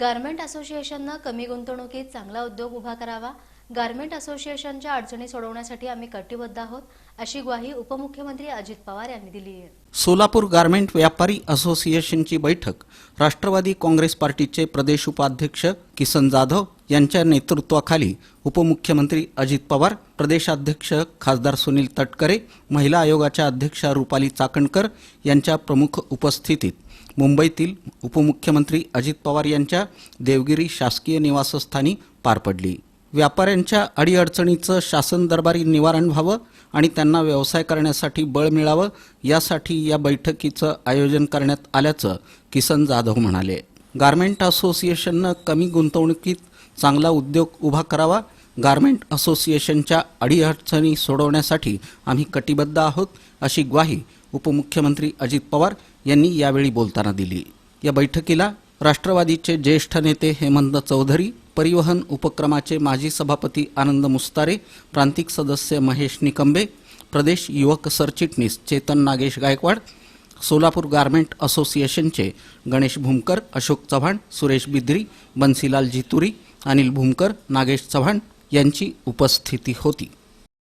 Garment असोसिएशननं कमी गुंतवणुकीत चांगला उद्योग उभा करावा. गारमेंट असोसिएशनच्या अडचणी सोडवण्यासाठी आम्ही कटिबद्ध आहोत अशी ग्वाही उपमुख्यमंत्री अजित पवार यांनी दिली आहे. सोलापूर गारमेंट व्यापारी असोसिएशनची बैठक राष्ट्रवादी काँग्रेस पार्टीचे प्रदेश उपाध्यक्ष किसन जाधव यांच्या नेतृत्वाखाली उपमुख्यमंत्री अजित पवार प्रदेशाध्यक्ष खासदार सुनील तटकरे महिला आयोगाच्या अध्यक्षा रुपाली चाकणकर यांच्या प्रमुख उपस्थितीत मुंबईतील उपमुख्यमंत्री अजित पवार यांच्या देवगिरी शासकीय निवासस्थानी पार पडली. व्यापाऱ्यांच्या अडीअडचणीचं शासन दरबारी निवारण व्हावं आणि त्यांना व्यवसाय करण्यासाठी बळ मिळावं यासाठी या बैठकीचं आयोजन करण्यात आल्याचं किसन जाधव म्हणाले. गारमेंट असोसिएशननं कमी गुंतवणुकीत चांगला उद्योग उभा करावा. गारमेंट असोसिएशनच्या अडीअडचणी सोडवण्यासाठी आम्ही कटिबद्ध आहोत अशी ग्वाही उपमुख्यमंत्री अजित पवार यांनी यावेळी बोलताना दिली. या बैठकीला राष्ट्रवादीचे ज्येष्ठ नेते हेमंत चौधरी परिवहन उपक्रमाचे माजी सभापती आनंद मुस्तारे प्रांतिक सदस्य महेश निकंबे प्रदेश युवक सरचिटणीस चेतन नागेश गायकवाड सोलापूर गारमेंट असोसिएशनचे गणेश भूमकर अशोक चव्हाण सुरेश बिद्री बन्सीलाल जितुरी अनिल भूमकर नागेश चव्हाण यांची उपस्थिती होती.